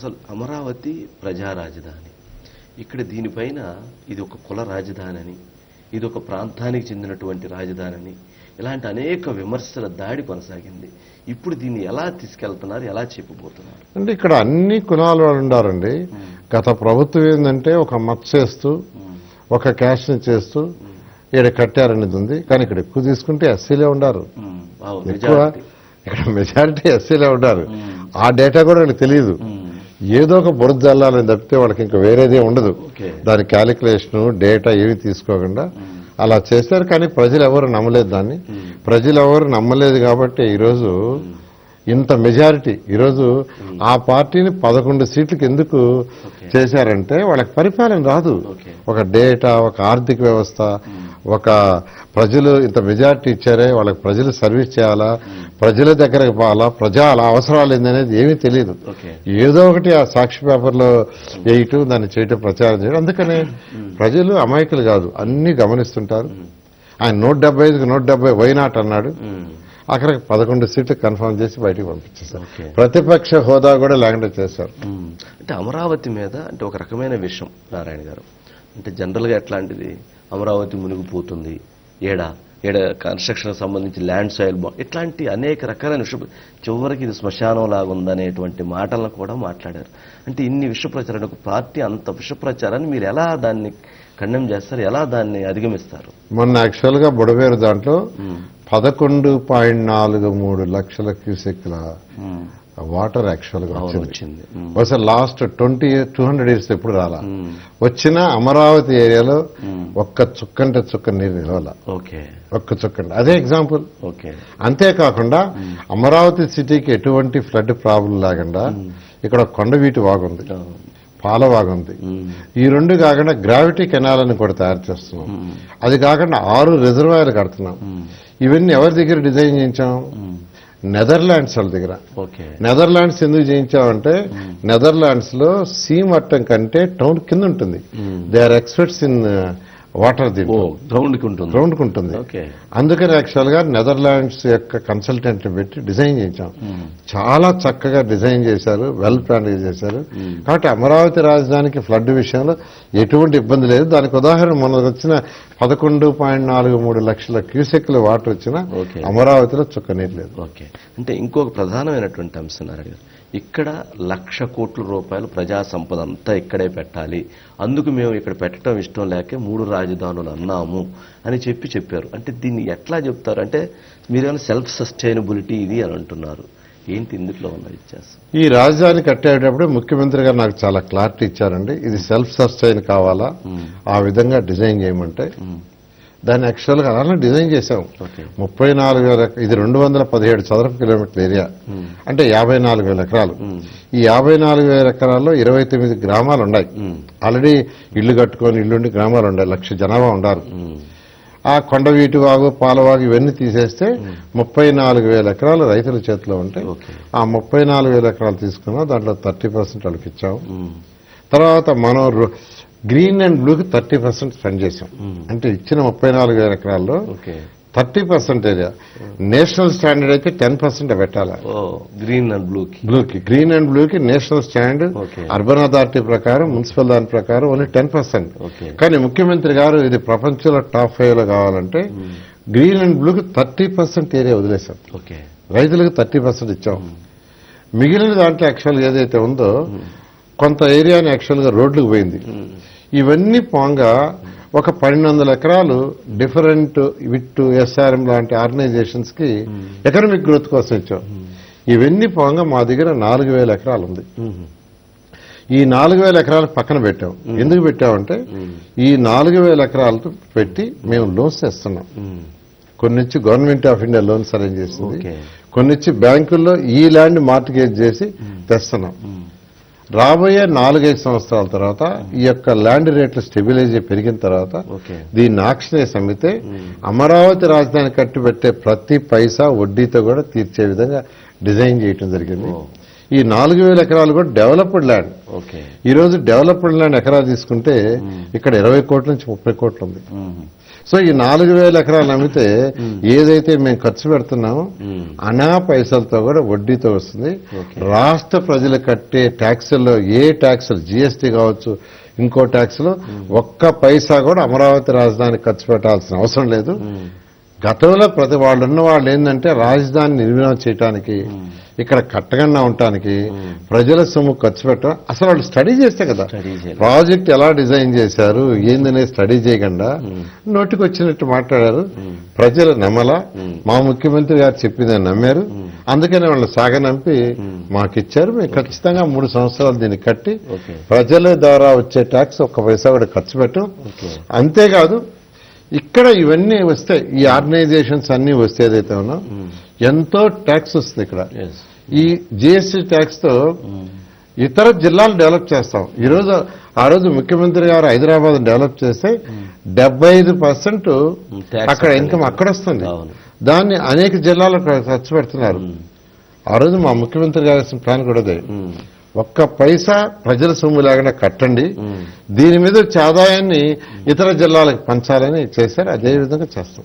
అసలు అమరావతి ప్రజా రాజధాని ఇక్కడ దీనిపైన ఇది ఒక కుల రాజధాని అని ఇది ఒక ప్రాంతానికి చెందినటువంటి రాజధాని అని ఇలాంటి అనేక విమర్శల దాడి కొనసాగింది. ఇప్పుడు దీన్ని ఎలా తీసుకెళ్తున్నారు ఎలా చెప్పబోతున్నారు? అంటే ఇక్కడ అన్ని కులాల ఉండారండి. గత ప్రభుత్వం ఏంటంటే ఒక మచ్చ చేస్తూ ఒక క్యాష్ని చేస్తూ ఇక్కడ కట్టారనేది ఉంది. కానీ ఇక్కడ ఎక్కువ తీసుకుంటే ఎస్సీలే ఉండారు. ఎక్కువ. ఇక్కడ మెజారిటీ ఎస్సీలే ఉండారు. ఆ డేటా కూడా వాళ్ళకి తెలియదు. ఏదో ఒక బురద జల్లాలని తప్పితే వాళ్ళకి ఇంకా వేరేదే ఉండదు. దాని క్యాలిక్యులేషన్ డేటా ఏవి తీసుకోకుండా అలా చేశారు కానీ ప్రజలు ఎవరు నమ్మలేదు దాన్ని. ప్రజలు ఎవరు నమ్మలేదు కాబట్టి ఈరోజు ఇంత మెజారిటీ. ఈరోజు ఆ పార్టీని పదకొండు సీట్లకు ఎందుకు చేశారంటే వాళ్ళకి పరిపాలన రాదు. ఒక డేటా ఒక ఆర్థిక వ్యవస్థ ఒక ప్రజలు ఇంత మెజారిటీ ఇచ్చారే వాళ్ళకి ప్రజలు సర్వీస్ చేయాలా ప్రజల దగ్గరకు పోవాలా ప్రజా అవసరాలు ఏందనేది ఏమీ తెలియదు. ఏదో ఒకటి ఆ సాక్షి పేపర్లో వేయటం దాన్ని చేయటం ప్రచారం చేయడం అందుకనే ప్రజలు అమాయకులు కాదు అన్ని గమనిస్తుంటారు. ఆయన నూట డెబ్బై ఐదుకి నూట డెబ్బై వైనాట్ అన్నాడు. ఉమ్, అక్కడికి పదకొండు సీట్లు కన్ఫర్మ్ చేసి బయటికి పంపించేశారు. ప్రతిపక్ష హోదా కూడా లేకుండా చేశారు. అంటే అమరావతి మీద అంటే ఒక రకమైన విషయం నారాయణ గారు. అంటే జనరల్గా ఎట్లాంటిది? అమరావతి మునిగిపోతుంది. ఏడా? ఏడ కన్స్ట్రక్షన్ సంబంధించి ల్యాండ్ సాయిల్ ఇట్లాంటి అనేక రకాలైన విషయం చివరికి ఇది శ్మశానం లాగా ఉందనేటువంటి మాటలను కూడా మాట్లాడారు. అంటే ఇన్ని విష పార్టీ అంత విష ప్రచారాన్ని మీరు ఎలా దాన్ని ఖండం చేస్తారు? ఎలా దాన్ని అధిగమిస్తారు? మొన్న యాక్చువల్గా బుడవేరు దాంట్లో పదకొండు పాయింట్ నాలుగు మూడు లక్షల క్యూసెక్ల ఉమ్, వాటర్ యాక్చువల్గా అవును వచ్చింది. ఉమ్, బహుశా last twenty two hundred years ఎప్పుడు రాలా? ఉమ్, వచ్చిన అమరావతి ఏరియాలో ఒక్క చుక్కంటే చుక్క నీరు నిలవాల? ఓకే. ఒక్క చుక్కండి అదే ఎగ్జాంపుల్. ఓకే. అంతేకాకుండా అమరావతి సిటీకి ఎటువంటి ఫ్లడ్ ప్రాబ్లం లేకుండా ఇక్కడ కొండవీటి వాగుంది అవును. పాల వాగుంది ఉమ్, ఈ రెండు కాకుండా గ్రావిటీ కెనాల్ అని కూడా తయారు చేస్తున్నాం. అది కాకుండా ఆరు రిజర్వాయర్లు కడుతున్నాం. ఇవన్నీ ఎవరి దగ్గర డిజైన్ చేయించాం? నెదర్లాండ్స్ వాళ్ళ దగ్గర. ఓకే. నెదర్లాండ్స్ ఎందుకు చేయించామంటే నెదర్లాండ్స్లో సీ మట్టం కంటే టౌన్ కింద ఉంటుంది. They are experts in water దీంట్లో గ్రౌండ్కి ఉంటుంది. గ్రౌండ్ ఉంటుంది. ఓకే. అందుకని యాక్చువల్గా నెదర్లాండ్స్ యొక్క కన్సల్టెంట్ పెట్టి డిజైన్ చేయించాం. చాలా చక్కగా డిజైన్ చేశారు వెల్ ప్లాన్ చేశారు. కాబట్టి అమరావతి రాజధానికి ఫ్లడ్ విషయంలో ఎటువంటి ఇబ్బంది లేదు. దానికి ఉదాహరణ మొన్న వచ్చిన పదకొండు పాయింట్ నాలుగు మూడు లక్షల క్యూసెక్ల వాటర్ వచ్చిన. అమరావతిలో చుక్క నీరు లేదు. ఓకే. అంటే ఇంకొక ప్రధానమైనటువంటి అంశం ఇక్కడ లక్ష కోట్ల రూపాయలు ప్రజా సంపద అంతా ఇక్కడే పెట్టాలి. అందుకు మేము ఇక్కడ పెట్టడం ఇష్టం లేక మూడు రాజధానులు అన్నాము అని చెప్పి చెప్పారు. అంటే దీన్ని ఎట్లా చెప్తారు? అంటే మీరేమైనా సెల్ఫ్ సస్టైనబిలిటీ ఇది అని అంటున్నారు. ఏంటి ఇందులో ఉన్న వ్యత్యాసం? ఈ రాజధాని కట్టేటప్పుడు ముఖ్యమంత్రి గారు నాకు చాలా క్లారిటీ ఇచ్చారండి. ఇది సెల్ఫ్ సస్టైన్ కావాలా ఆ విధంగా డిజైన్ చేయమంటే దాన్ని యాక్చువల్గా అలానే డిజైన్ చేశాం. ముప్పై నాలుగు వేల ఇది రెండు వందల పదిహేడు చదరపు కిలోమీటర్ల ఏరియా. అంటే యాభై నాలుగు వేల ఎకరాలు. ఈ యాభై నాలుగు వేల ఎకరాల్లో ఇరవై తొమ్మిది గ్రామాలు ఉన్నాయి. ఆల్రెడీ ఇల్లు కట్టుకొని ఇల్లుండి గ్రామాలు ఉన్నాయి లక్ష జనాభా ఉండారు ఆ కొండవీటి వాగు పాలవాగు ఇవన్నీ తీసేస్తే ముప్పై నాలుగు వేల ఎకరాలు రైతుల చేతిలో ఉంటాయి. ఓకే ఆ ముప్పై నాలుగు వేల ఎకరాలు తీసుకున్నాం. దాంట్లో థర్టీ పర్సెంట్ వాళ్ళకి ఇచ్చాం. తర్వాత మనం గ్రీన్ అండ్ బ్లూకి థర్టీ పర్సెంట్ స్పెండ్ చేసాం అంటే ఇచ్చిన ముప్పై నాలుగు వేల ఎకరాల్లో thirty percent area national standard అయితే టెన్ పర్సెంట్ పెట్టాలి? గ్రీన్ అండ్ బ్లూకి. బ్లూకి. గ్రీన్ అండ్ బ్లూకి నేషనల్ స్టాండర్డ్. అర్బన్ అథారిటీ ప్రకారం మున్సిపల్ దాని ప్రకారం ఓన్లీ టెన్ పర్సెంట్. కానీ ముఖ్యమంత్రి గారు ఇది ప్రపంచంలో టాప్ ఫైవ్లో కావాలంటే గ్రీన్ అండ్ బ్లూకి థర్టీ పర్సెంట్ ఏరియా వదిలేశాం. ఓకే. రైతులకు థర్టీ పర్సెంట్ ఇచ్చాం. మిగిలిన దాంట్లో యాక్చువల్గా ఏదైతే ఉందో కొంత ఏరియాని యాక్చువల్గా రోడ్లకు పోయింది. ఇవన్నీ పోంగా ఒక పన్నెండు వందల ఎకరాలు డిఫరెంట్ విట్ ఎస్ఆర్ఎం లాంటి ఆర్గనైజేషన్స్కి ఎకనామిక్ గ్రోత్ కోసం ఇచ్చాం. ఇవన్నీ పోంగా మా దగ్గర నాలుగు వేల ఎకరాలు ఉంది. ఈ నాలుగు వేల ఎకరాలు పక్కన పెట్టాం. ఎందుకు పెట్టామంటే ఈ నాలుగు వేల ఎకరాలతో పెట్టి మేము లోన్స్ ఇస్తున్నాం కొన్ని నుంచి government of India loans arrange చేసింది. ఓకే. కొన్ని నుంచి బ్యాంకుల్లో ఈ ల్యాండ్ మార్టిగేజ్ చేసి తెస్తున్నాం. రాబోయే నాలుగైదు సంవత్సరాల తర్వాత ఈ యొక్క ల్యాండ్ రేట్లు స్టెబిలైజ్ పెరిగిన తర్వాత దీన్ని ఆక్షన్ వేసి అమ్మితే అమరావతి రాజధాని కట్టి పెట్టే ప్రతి పైసా వడ్డీతో కూడా తీర్చే విధంగా డిజైన్ చేయటం జరిగింది. ఈ నాలుగు వేల ఎకరాలు కూడా డెవలప్డ్ ల్యాండ్. ఓకే. ఈ రోజు డెవలప్డ్ ల్యాండ్ ఎకరా తీసుకుంటే ఇక్కడ ఇరవై కోట్ల నుంచి ముప్పై కోట్లు ఉంది. సో ఈ నాలుగు వేల ఎకరాలు అమ్మితే ఏదైతే మేము ఖర్చు పెడుతున్నామో. అనా పైసలతో కూడా వడ్డీతో వస్తుంది. రాష్ట్ర ప్రజలు కట్టే ట్యాక్సుల్లో ఏ ట్యాక్సులు జిఎస్టీ కావచ్చు ఇంకో ట్యాక్సులు ఒక్క పైసా కూడా అమరావతి రాజధానికి ఖర్చు పెట్టాల్సిన అవసరం లేదు. గతంలో ప్రతి వాళ్ళు ఉన్న వాళ్ళు ఏంటంటే రాజధాని నిర్మాణం చేయడానికి ఇక్కడ కట్టగన్నా ఉండటానికి ప్రజల సొమ్ము ఖర్చు పెట్టడం. అసలు వాళ్ళు స్టడీ చేస్తే కదా. ప్రాజెక్ట్ ఎలా డిజైన్ చేశారు ఏందనే స్టడీ చేయకుండా నోటికి వచ్చినట్టు మాట్లాడారు. ప్రజలు నమ్మల మా ముఖ్యమంత్రి గారు చెప్పిందని నమ్మారు. అందుకనే వాళ్ళు సాగనంపి మాకు ఇచ్చారు మేము ఖచ్చితంగా మూడు సంవత్సరాలు దీన్ని కట్టి. ప్రజల ద్వారా వచ్చే ట్యాక్స్ ఒక్క పైసా కూడా ఖర్చు పెట్టం. అంతేకాదు ఇక్కడ ఇవన్నీ వస్తాయి ఈ ఆర్గనైజేషన్స్ అన్ని వస్తే ఏదైతే ఉన్నా ఎంతో ట్యాక్స్ వస్తుంది ఇక్కడ. ఈ జిఎస్టీ ట్యాక్స్తో ఇతర జిల్లాలు డెవలప్ చేస్తాం. ఈ రోజు ఆ రోజు ముఖ్యమంత్రి గారు హైదరాబాద్ డెవలప్ చేస్తే డెబ్బై ఐదు పర్సెంట్ tax అక్కడ ఇన్కమ్ అక్కడ వస్తుంది. దాన్ని అనేక జిల్లాలకు ఖర్చు పెడుతున్నారు. ఆ రోజు మా ముఖ్యమంత్రి గారి ప్లాన్ కూడా అదే. ఒక్క పైసా ప్రజల సొమ్ము లేకుండా కట్టండి. దీని మీద వచ్చే ఆదాయాన్ని ఇతర జిల్లాలకు పంచాలని చేశారు. అదే విధంగా చేస్తాం.